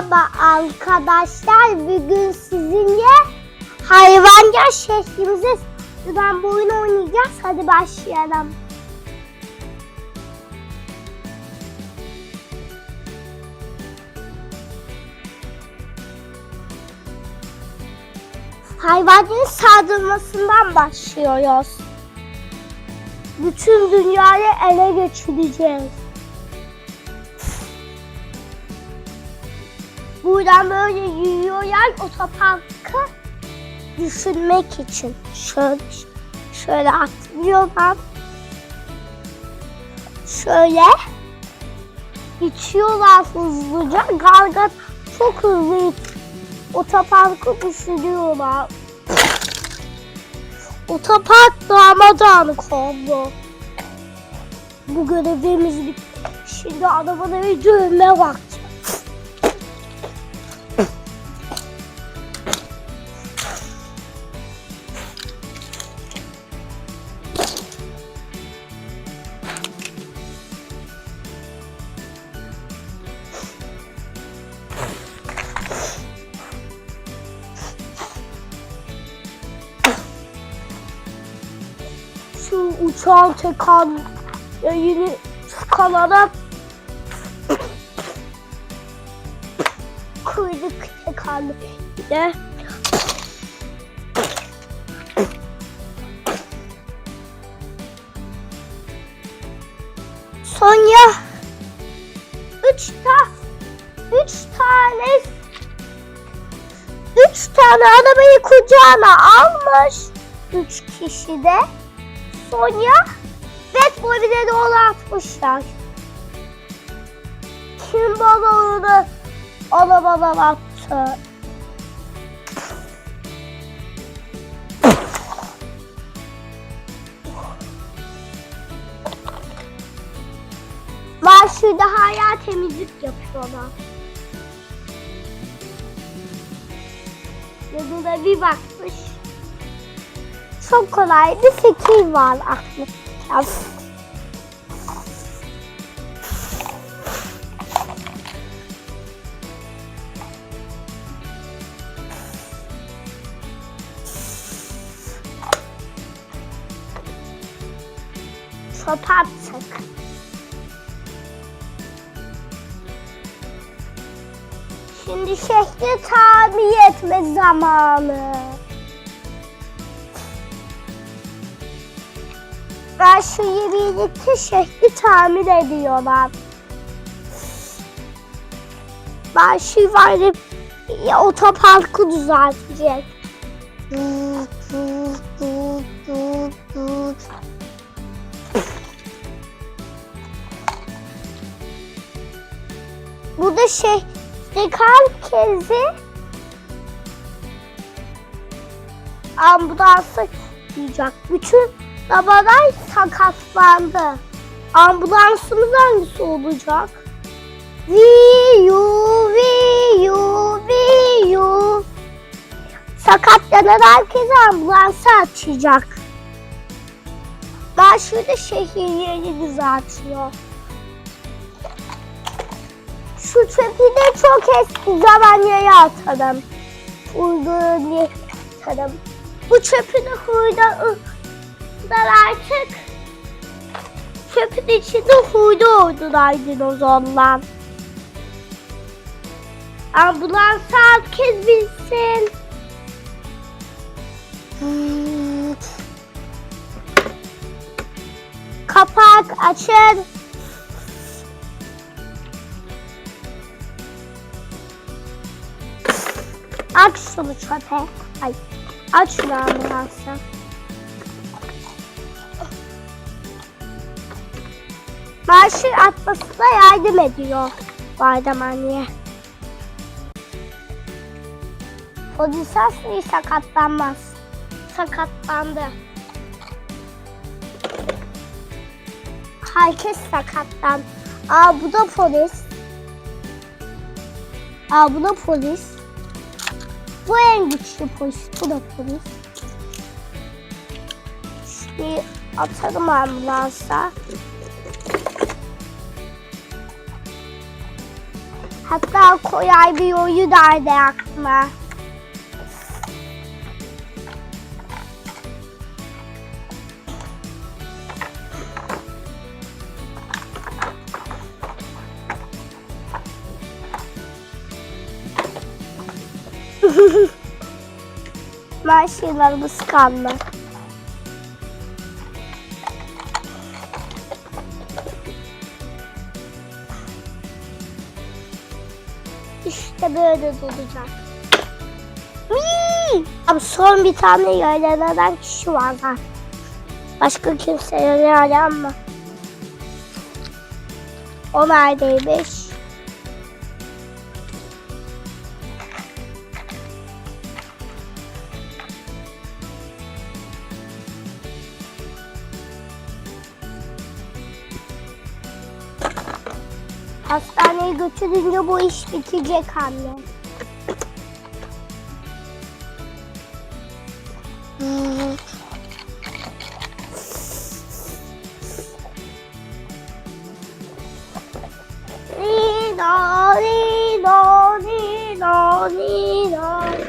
Merhaba arkadaşlar. Bugün sizinle hayvancı şehrimize ben bu oynayacağız. Hadi başlayalım. Hayvanların saldırmasından başlıyoruz. Bütün dünyayı ele geçireceğiz. Buradan böyle yürüyorlar otoparkı düşünmek için. Şöyle, şöyle atlıyorlar. Şöyle geçiyorlar hızlıca. Garga çok hızlı otoparkı düşünüyorlar. Otopark darmadağınık oldu. Bu görevimiz bitti. Şimdi arabaları dövme vakti. Şu uçağın tekan yayını skalarak kırdık tekanı bir de Sonya üç ta üç tane üç tane arabayı kucağına almış. Üç kişi de Sonya ve Bobby'de de onu atmışlar. Kim balığını arabadan attı? Var şurada hala temizlik yapıyorlar. Yanına bir bakmış. Çok kolay bir fikir var aklımda. Çöpe attık. Şimdi şehri tamir etme zamanı. Ben şu birlikte şehri tamir ediyorlar. Ben şu var ya otoparkı düzeltecek. Bu da şey herkesi ambulansa diyecek. Bütün arabalar sakatlandı. Ambulansımız hangisi olacak? Viyu, viyu, viyu. Sakatlanan herkese ambulansa açacak. Ben şurada şehir yerini düzeltiyor. Şu çöpü de çok eski zaman yere atalım. Uygun yere atalım. Bu çöpü de hurda artık çöpün içinde hurda oldular dinozorlar. Ambulans herkes bilsin. Kapak açın. Aç şunu çöpe. Ay. Aç şunu ambulansa. Maaşı atmasına yardım ediyor Bardamaniye. Polis aslı sakatlanmaz. Sakatlandı. Herkes sakatlandı. Aa bu da polis. Aa bu da polis. Bu en güçlü polis. Bu da polis. Şimdi atalım ambulansa. Hatta Koray bir oyu derdi aklıma. Maaşlarımız kanlı. İşte böyle olacak. Whee! Ama son bir tane yayınlanan kişi var zaten. Başka kimse yayınlanma. O neredeymiş? Hastaneye götürünce bu iş bitecek anne. Hmm.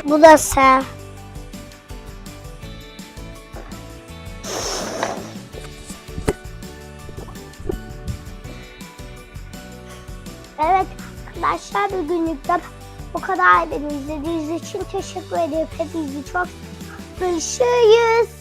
Bu da sen. Evet arkadaşlar bugünlükten bu kadar beni izlediğiniz için teşekkür ederim. Hepinizi çok görüşürüz.